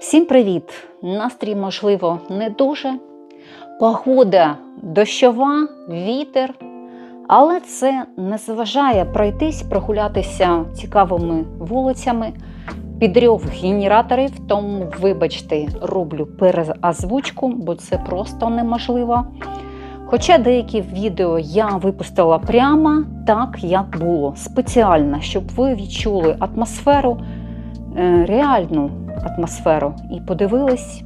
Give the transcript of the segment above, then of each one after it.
Всім привіт! Настрій, можливо, не дуже. Погода дощова, вітер. Але це не заважає пройтись, прогулятися цікавими вулицями, підрьов генераторів. Тому, вибачте, роблю переозвучку, бо це просто неможливо. Хоча деякі відео я випустила прямо так, як було, спеціально, щоб ви відчули атмосферу, реальну атмосферу і подивились,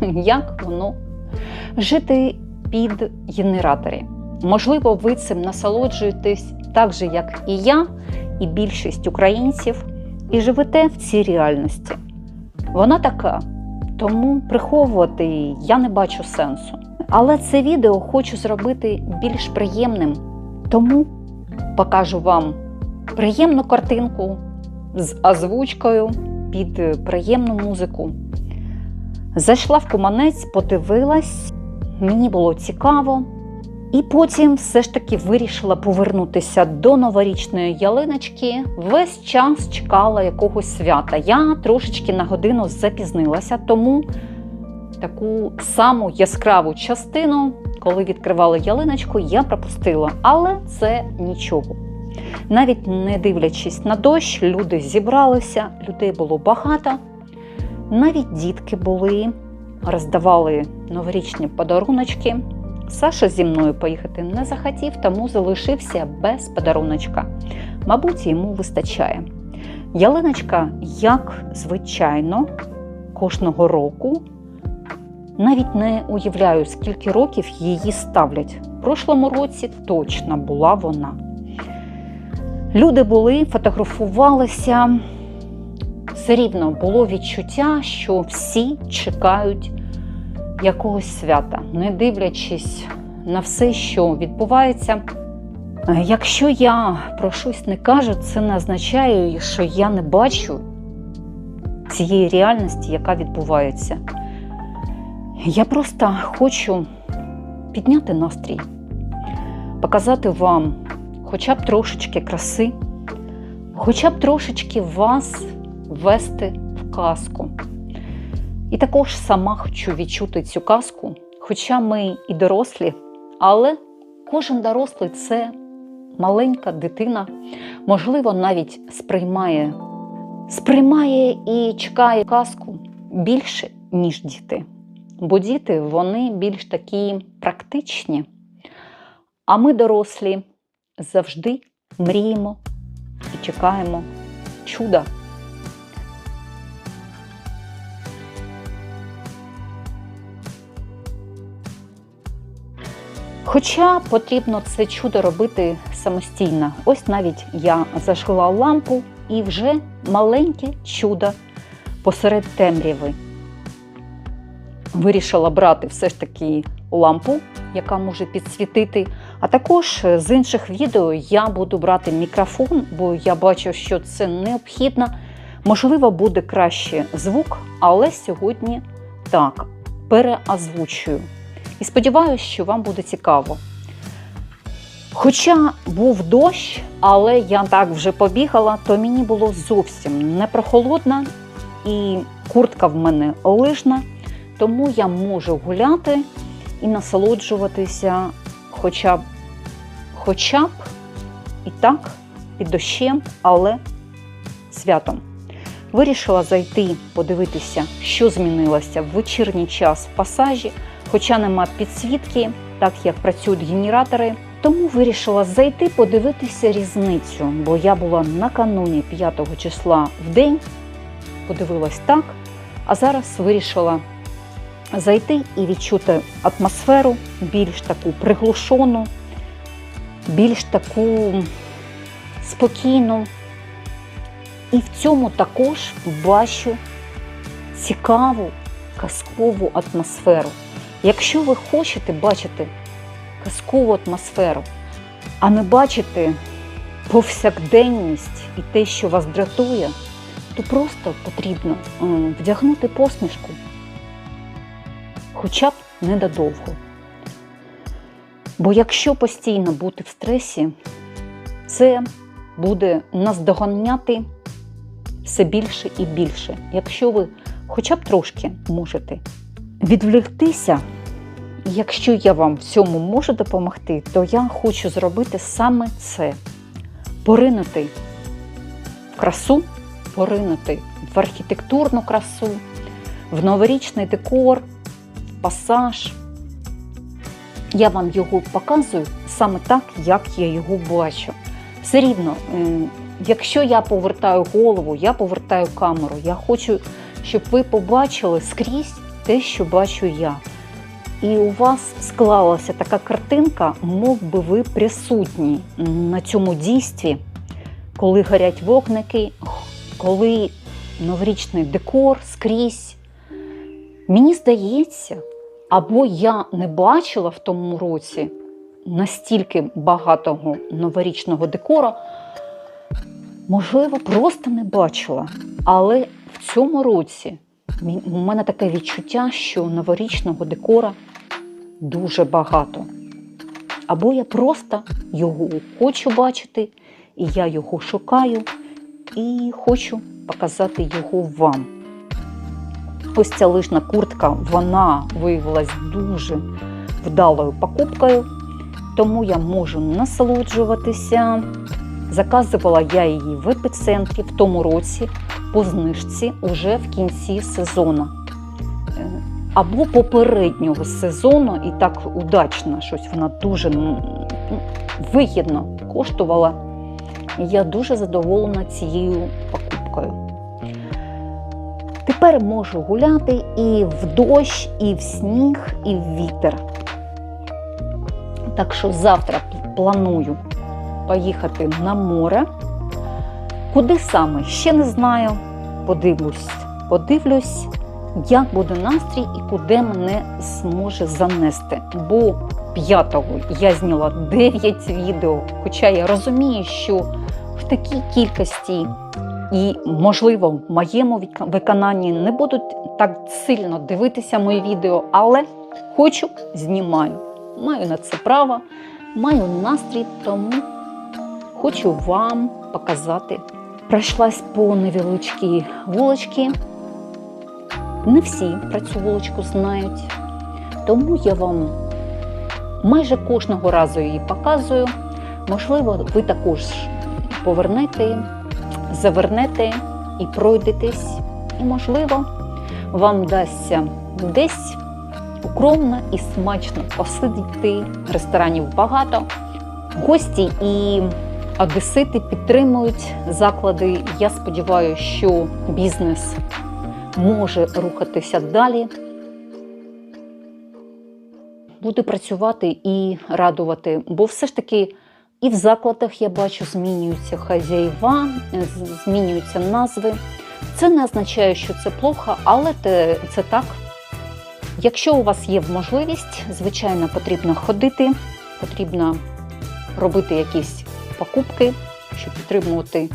як воно жити під генераторі. Можливо, ви цим насолоджуєтесь так же, як і я, і більшість українців, і живете в цій реальності. Вона така, тому приховувати я не бачу сенсу. Але це відео хочу зробити більш приємним, тому покажу вам приємну картинку з озвучкою під приємну музику. Зайшла в куманець, подивилась, мені було цікаво. І потім все ж таки вирішила повернутися до новорічної ялиночки. Весь час чекала якогось свята. Я трошечки на годину запізнилася, тому таку саму яскраву частину, коли відкривали ялиночку, я пропустила. Але це нічого. Навіть не дивлячись на дощ, люди зібралися, людей було багато. Навіть дітки були, роздавали новорічні подаруночки. Саша зі мною поїхати не захотів, тому залишився без подаруночка. Мабуть, йому вистачає. Ялиночка, як звичайно, кожного року. Навіть не уявляю, скільки років її ставлять. В прошлому році точно була вона. Люди були, фотографувалися. Все рівно було відчуття, що всі чекають якогось свята, не дивлячись на все, що відбувається. Якщо я про щось не кажу, це не означає, що я не бачу цієї реальності, яка відбувається. Я просто хочу підняти настрій, показати вам хоча б трошечки краси, хоча б трошечки вас ввести в казку. І також сама хочу відчути цю казку, хоча ми і дорослі, але кожен дорослий це маленька дитина, можливо, навіть сприймає, сприймає і чекає казку більше, ніж діти. Бо діти вони більш такі практичні. А ми, дорослі, завжди мріємо і чекаємо чуда. Хоча потрібно це чудо робити самостійно. Ось навіть я зажгла лампу і вже маленьке чудо посеред темряви. Вирішила брати все ж таки лампу, яка може підсвітити. А також з інших відео я буду брати мікрофон, бо я бачу, що це необхідно. Можливо, буде краще звук, але сьогодні так переозвучую. І сподіваюся, що вам буде цікаво. Хоча був дощ, але я так вже побігала, то мені було зовсім не прохолодно, і куртка в мене лижна, тому я можу гуляти і насолоджуватися хоча б, хоча б і так, під дощем, але святом. Вирішила зайти, подивитися, що змінилося в вечірній час в пасажі. Хоча нема підсвітки, так як працюють генератори, тому вирішила зайти подивитися різницю, бо я була накануні 5 числа в день, подивилась так, а зараз вирішила зайти і відчути атмосферу більш таку приглушену, більш таку спокійну. І в цьому також бачу цікаву казкову атмосферу. Якщо ви хочете бачити казкову атмосферу, а не бачити повсякденність і те, що вас дратує, то просто потрібно вдягнути посмішку, хоча б недодовго. Бо якщо постійно бути в стресі, це буде наздоганяти все більше і більше. Якщо ви хоча б трошки можете відвлектися. Якщо я вам в цьому можу допомогти, то я хочу зробити саме це: поринути в красу, поринути в архітектурну красу, в новорічний декор, пасаж. Я вам його показую саме так, як я його бачу. Все рівно, якщо я повертаю голову, я повертаю камеру. Я хочу, щоб ви побачили скрізь те, що бачу я. І у вас склалася така картинка, мов би ви присутні на цьому дійстві, коли горять вогники, коли новорічний декор скрізь. Мені здається, або я не бачила в тому році настільки багатого новорічного декора, можливо, просто не бачила. Але в цьому році у мене таке відчуття, що новорічного декора дуже багато. Або я просто його хочу бачити, і я його шукаю, і хочу показати його вам. Ось лижна куртка, вона виявилась дуже вдалою покупкою, тому я можу насолоджуватися. Заказувала я її в епіцентрі в тому році по знижці уже в кінці сезону. Е, Або попереднього сезону, і так удачно щось вона дуже вигідно коштувала. Я дуже задоволена цією покупкою. Тепер можу гуляти і в дощ, і в сніг, і в вітер. Так що завтра планую поїхати на море. Куди саме? Ще не знаю. Подивлюсь, подивлюсь, як буде настрій і куди мене зможе занести. Бо п'ятого я зняла 9 відео, хоча я розумію, що в такій кількості і, можливо, в моєму виконанні не будуть так сильно дивитися мої відео, але хочу, знімаю. Маю на це право, маю настрій, тому хочу вам показати. Пройшлась по невеличкій вуличці. Не всі про цю вуличку знають, тому я вам майже кожного разу її показую. Можливо, ви також повернете, завернете і пройдетесь, і, можливо, вам вдасться десь укромно і смачно посидіти. Ресторанів багато. Гості і одесити підтримують заклади. Я сподіваюся, що бізнес може рухатися далі. Буде працювати і радувати, бо все ж таки і в закладах я бачу, змінюються хазяїва, змінюються назви. Це не означає, що це плохо, але це так. Якщо у вас є можливість, звичайно, потрібно ходити, потрібно робити якісь покупки, щоб підтримувати,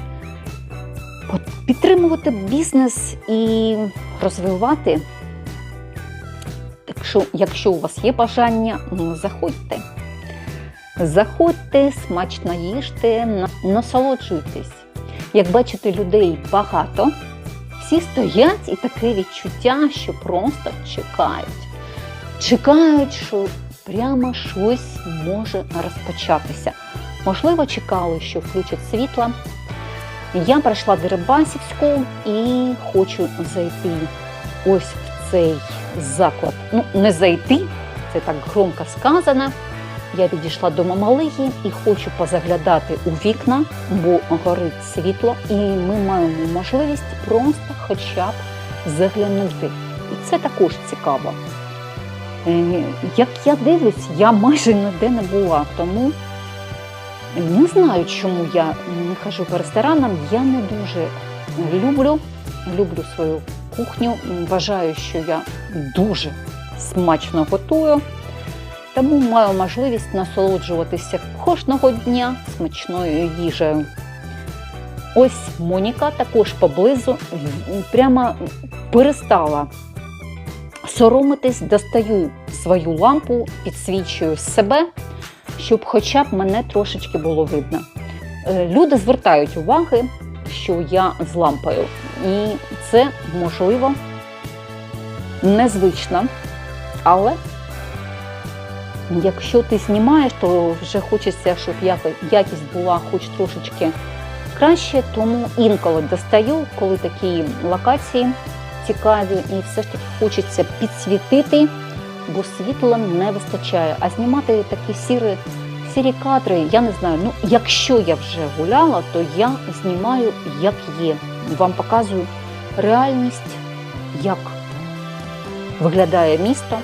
підтримувати бізнес і розвивати. Так що, якщо у вас є бажання, ну, заходьте. Заходьте, смачно їжте, насолоджуйтесь. Як бачите, людей багато. Всі стоять і таке відчуття, що просто чекають. Чекають, що прямо щось може розпочатися. Можливо, чекали, що включать світло. Я пройшла Дерибасівську і хочу зайти ось в цей заклад. Ну, не зайти, це так громко сказано. Я підійшла до Мамалиги і хочу позаглядати у вікна, бо горить світло, і ми маємо можливість просто хоча б заглянути. І це також цікаво. Е, Як я дивлюсь, я майже ніде не була, тому не знаю, чому я не хожу по ресторанам. Я не дуже люблю, люблю свою кухню. Вважаю, що я дуже смачно готую. Тому маю можливість насолоджуватися кожного дня смачною їжею. Ось Моніка також поблизу прямо перестала соромитись, достаю свою лампу, підсвічую себе, щоб хоча б мене трошечки було видно. Е, Люди звертають уваги, що я з лампою, і це можливо незвична, але якщо ти знімаєш, то вже хочеться, щоб якість була хоч трошечки краще, тому інколи достаю, коли такі локації цікаві, і все ж таки хочеться підсвітити, бо світла не вистачає. А знімати такі сірі, сірі кадри, я не знаю. Ну, якщо я вже гуляла, то я знімаю як є. Вам показую реальність, як виглядає місто.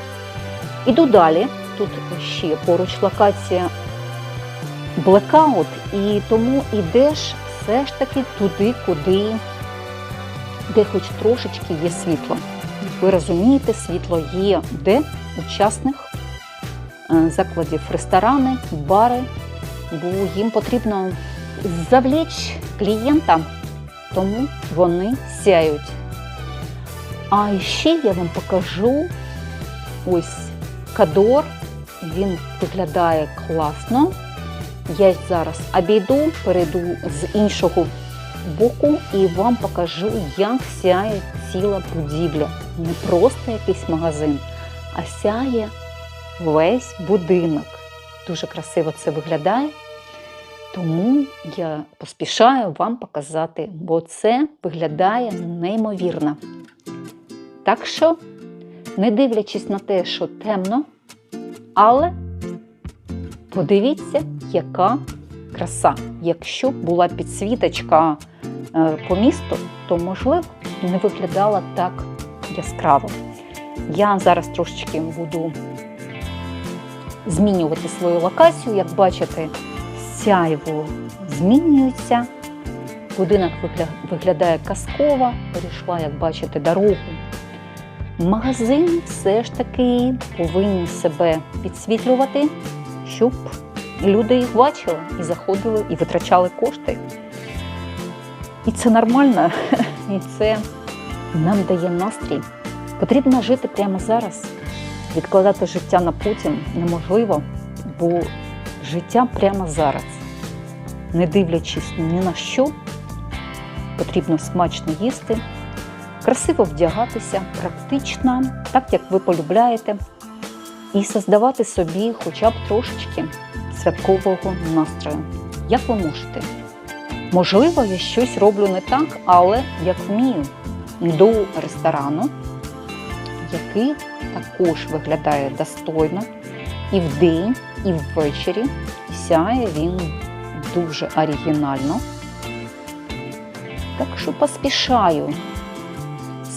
Іду далі. Тут ще поруч локація блекаут, і тому йдеш все ж таки туди, куди де хоч трошечки є світло. Ви розумієте, світло є де учасних е, закладів ресторани, бари, бо їм потрібно завлечь клієнта, тому вони сяють. А ще я вам покажу ось кадор. Він виглядає класно. Я зараз обійду, перейду з іншого боку і вам покажу, як сяє ціла будівля. Не просто якийсь магазин, а сяє весь будинок. Дуже красиво це виглядає. Тому я поспішаю вам показати, бо це виглядає неймовірно. Так що, не дивлячись на те, що темно, але подивіться, яка краса. Якщо була підсвіточка е, по місту, то, можливо, не виглядала так яскраво. Я зараз трошечки буду змінювати свою локацію. Як бачите, сяйво змінюється. Будинок виглядає казково, перейшла, як бачите, дорогу. Магазин все ж таки повинні себе підсвітлювати, щоб люди їх бачили і заходили, і витрачали кошти. І це нормально, і це нам дає настрій. Потрібно жити прямо зараз. Відкладати життя на потім неможливо, бо життя прямо зараз. Не дивлячись ні на що, потрібно смачно їсти, красиво вдягатися, практично, так як ви полюбляєте, і создавати собі хоча б трошечки святкового настрою. Як ви можете? Можливо, я щось роблю не так, але як вмію до ресторану, який також виглядає достойно і вдень, і ввечері. Сяє він дуже оригінально. Так що поспішаю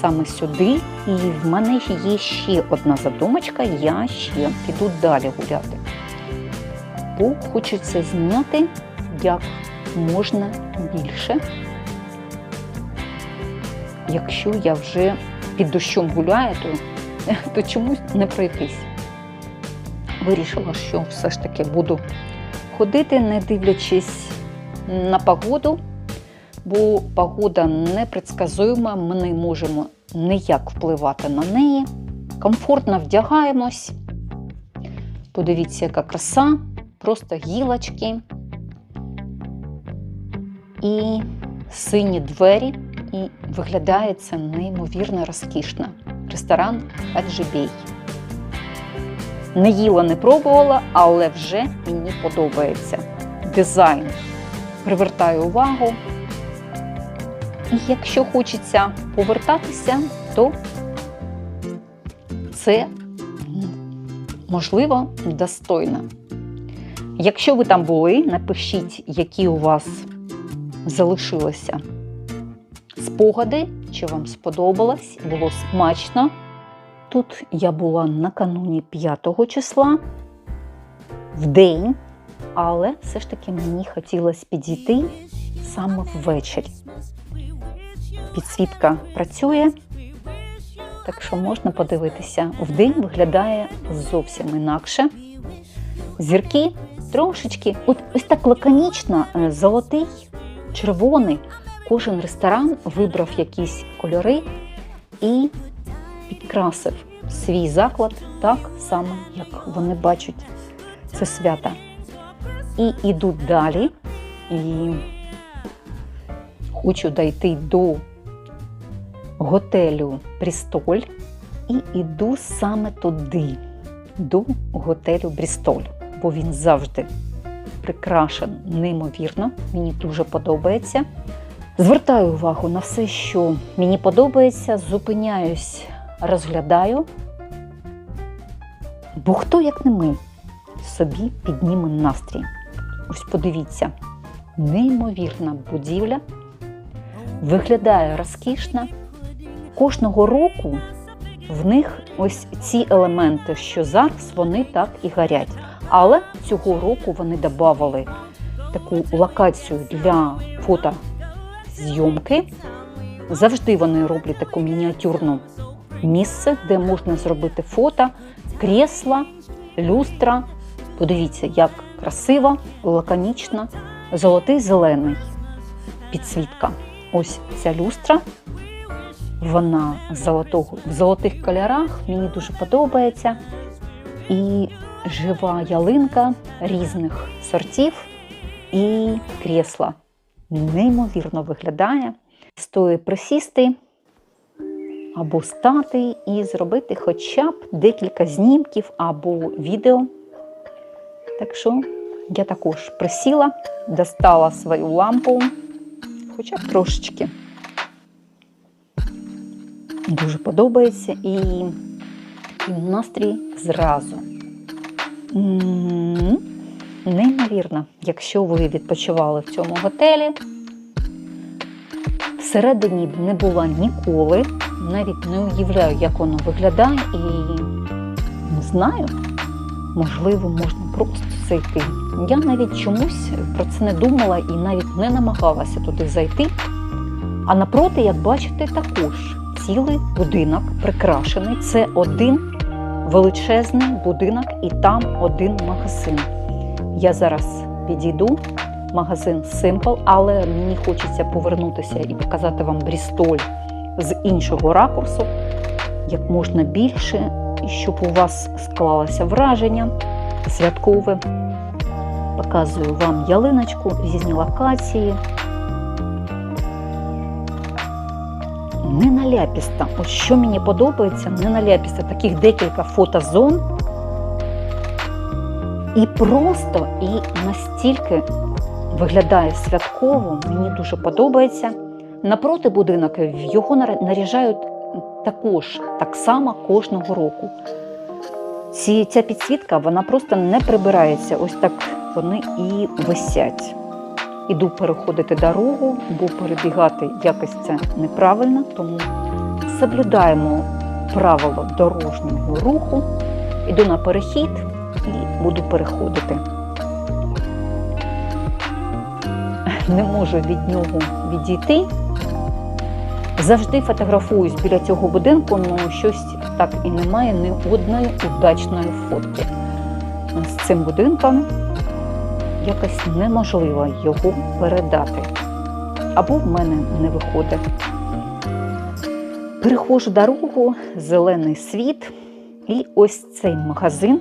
саме сюди, і в мене є ще одна задумочка, я ще піду далі гуляти. Бо хочеться зняти як можна більше, якщо я вже під дощом гуляю, то, то чомусь не пройтись. Вирішила, що все ж таки буду ходити, не дивлячись на погоду, бо погода непредсказуема, ми не можемо ніяк впливати на неї. Комфортно вдягаємось. Подивіться, яка краса, просто гілочки і сині двері, і виглядає це неймовірно розкішно. Ресторан Аджибей. Не їла, не пробувала, але вже мені подобається. Дизайн привертає увагу. І якщо хочеться повертатися, то це можливо достойно. Якщо ви там були, напишіть, які у вас залишилися спогади, чи вам сподобалось, було смачно. Тут я була накануні 5 числа в день, але все ж таки мені хотілося підійти саме ввечері. Підсвітка працює, так що можна подивитися. Вдень виглядає зовсім інакше. Зірки трошечки, от ось так лаконічно, е, золотий, червоний. Кожен ресторан вибрав якісь кольори і підкрасив свій заклад так само, як вони бачать це свята. І йдуть далі. І хочу дійти до готелю Прістоль. і йду саме туди, до готелю Брістоль, бо він завжди прикрашен неймовірно. Мені дуже подобається. Звертаю увагу на все, що мені подобається, зупиняюсь, розглядаю. Бо хто, як не ми, собі підніме настрій. Ось подивіться, неймовірна будівля, виглядає розкішно. Кожного року в них ось ці елементи, що зараз вони так і горять. Але цього року вони додали таку локацію для фотозйомки. Завжди вони роблять таку мініатюрну місце, де можна зробити фото, крісла, люстра. Подивіться, як красиво, лаконічно, золотий зелений підсвітка. Ось ця люстра. Вона золотого, в золотих кольорах, мені дуже подобається. І жива ялинка різних сортів і крісла. Неймовірно виглядає. Стоїть присісти або стати і зробити хоча б декілька знімків або відео. Так що я також присіла, достала свою лампу, хоча б трошечки. Дуже подобається і, і настрій зразу. М, Неймовірно, якщо ви відпочивали в цьому готелі, всередині б не була ніколи, навіть не уявляю, як воно виглядає, і не знаю, можливо, можна просто зайти. Я навіть чомусь про це не думала і навіть не намагалася туди зайти. А напроти, як бачите, також цілий будинок прикрашений. Це один величезний будинок і там один магазин. Я зараз підійду, магазин Simple, але мені хочеться повернутися і показати вам Брістоль з іншого ракурсу, як можна більше, щоб у вас склалося враження святкове. Показую вам ялиночку, різні локації. Не наляпіста. Ось що мені подобається, не наляпіста. Таких декілька фотозон. І просто, і настільки виглядає святково, мені дуже подобається. Напроти будинок його наряжають також так само кожного року. Ці, Ця підсвітка вона просто не прибирається. Ось так вони і висять. Іду переходити дорогу, бо перебігати якось це неправильно, тому соблюдаємо правила дорожнього руху. Іду на перехід і буду переходити. Не можу від нього відійти. Завжди фотографуюсь біля цього будинку, але щось так і немає ні одної удачної фотки. З цим будинком якось неможливо його передати. Або в мене не виходить. Перехожу дорогу, зелений світ, і ось цей магазин.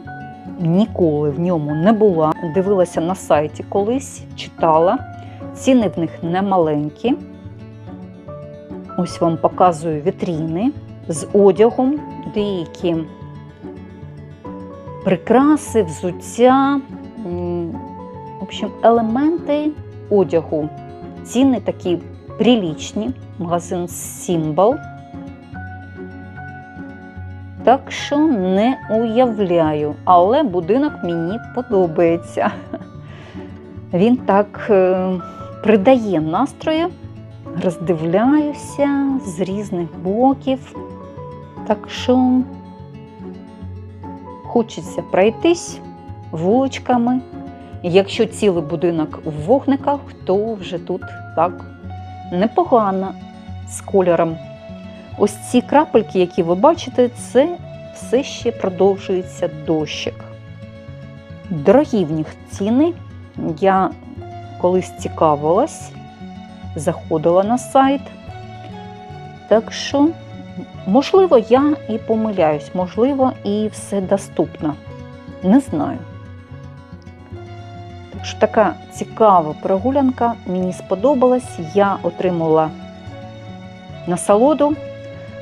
Ніколи в ньому не була. Дивилася на сайті колись, читала. Ціни в них не маленькі. Ось вам показую вітріни з одягом, деякі прикраси, взуття. Общем, елементи одягу. Ціни такі прилічні. Магазин Сімбал. Так що не уявляю, але будинок мені подобається. Він так е, придає настрою, роздивляюся з різних боків. Так що хочеться пройтись вуличками. Якщо цілий будинок в вогниках, то вже тут так непогано з кольором. Ось ці крапельки, які ви бачите, це все ще продовжується дощик. Дорогі в них ціни. Я колись цікавилась, заходила на сайт. Так що, можливо, я і помиляюсь, можливо, і все доступно. Не знаю. Що така цікава прогулянка, мені сподобалась, я отримала насолоду,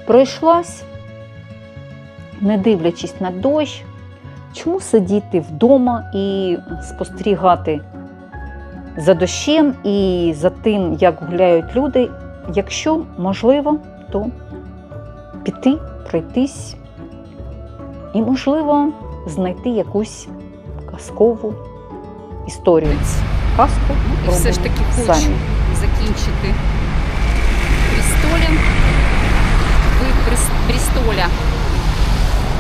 пройшлась не дивлячись на дощ, чому сидіти вдома і спостерігати за дощем і за тим, як гуляють люди, якщо можливо, то піти, пройтись і, можливо, знайти якусь казкову історію. Казку І все ж таки хочу самі. закінчити Брістолем. Ви Брістоля.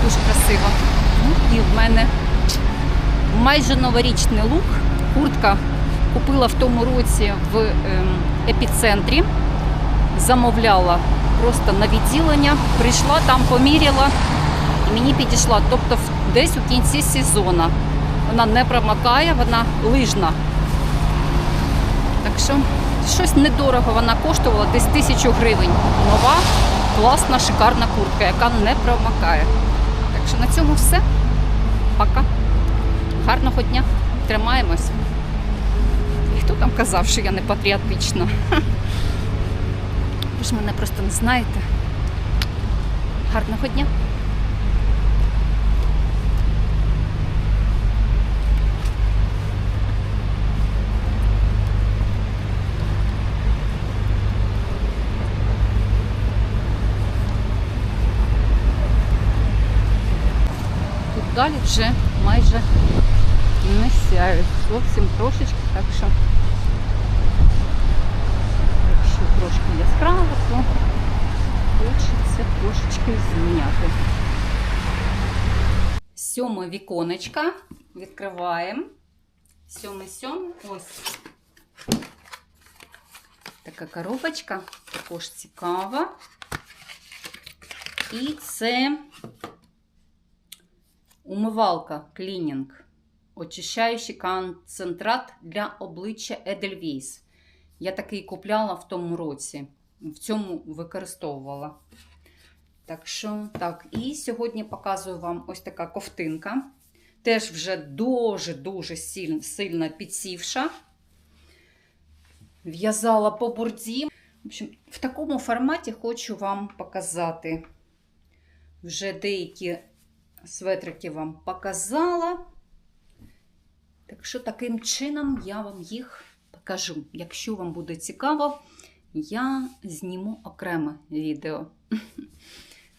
Дуже красиво. Ну, і в мене майже новорічний лук. Куртка купила в тому році в ем, епіцентрі. Замовляла просто на відділення. Прийшла там, поміряла і мені підійшла. Тобто десь у кінці сезону. Вона не промокає, вона лижна. Так що щось недорого вона коштувала, десь тисячу гривень. Нова, класна, шикарна куртка, яка не промокає. Так що на цьому все. Пока. Гарного дня. Тримаємось. І хто там казав, що я не патріотична? Ви ж мене просто не знаєте. Гарного дня. далі вже майже не сяють. Зовсім трошечки, так що якщо трошки яскраво, то хочеться трошечки зміняти. Сьоме віконечка. Відкриваємо. Сьоме сьоме. Ось. Така коробочка. Також цікава. І це Умивалка клінінг. Очищаючий концентрат для обличчя Edelweiss. Я такий купляла в тому році. В цьому використовувала. Так що, так. І сьогодні показую вам ось така ковтинка. Теж вже дуже-дуже сильно, підсівша. В'язала по бурді. В общем, в такому форматі хочу вам показати вже деякі светрики вам показала. Так що таким чином я вам їх покажу. Якщо вам буде цікаво, я зніму окреме відео.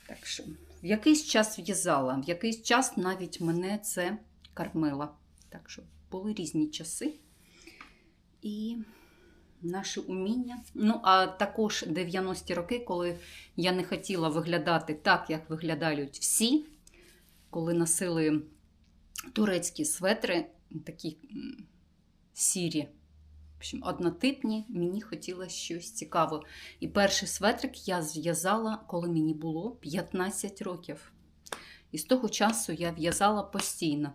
Так що, в якийсь час в'язала, в якийсь час навіть мене це кормила. Так що були різні часи. І наше уміння. Ну, а також 90-ті роки, коли я не хотіла виглядати так, як виглядають всі коли носили турецькі светри, такі сірі, в общем, однотипні, мені хотілося щось цікаве. І перший светрик я зв'язала, коли мені було 15 років. І з того часу я в'язала постійно.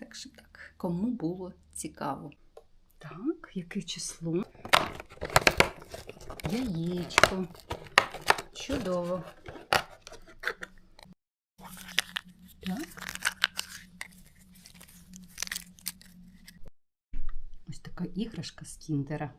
Так що так, кому було цікаво. Так, яке число? Яєчко. Чудово. Так. Ось така іграшка з кіндера.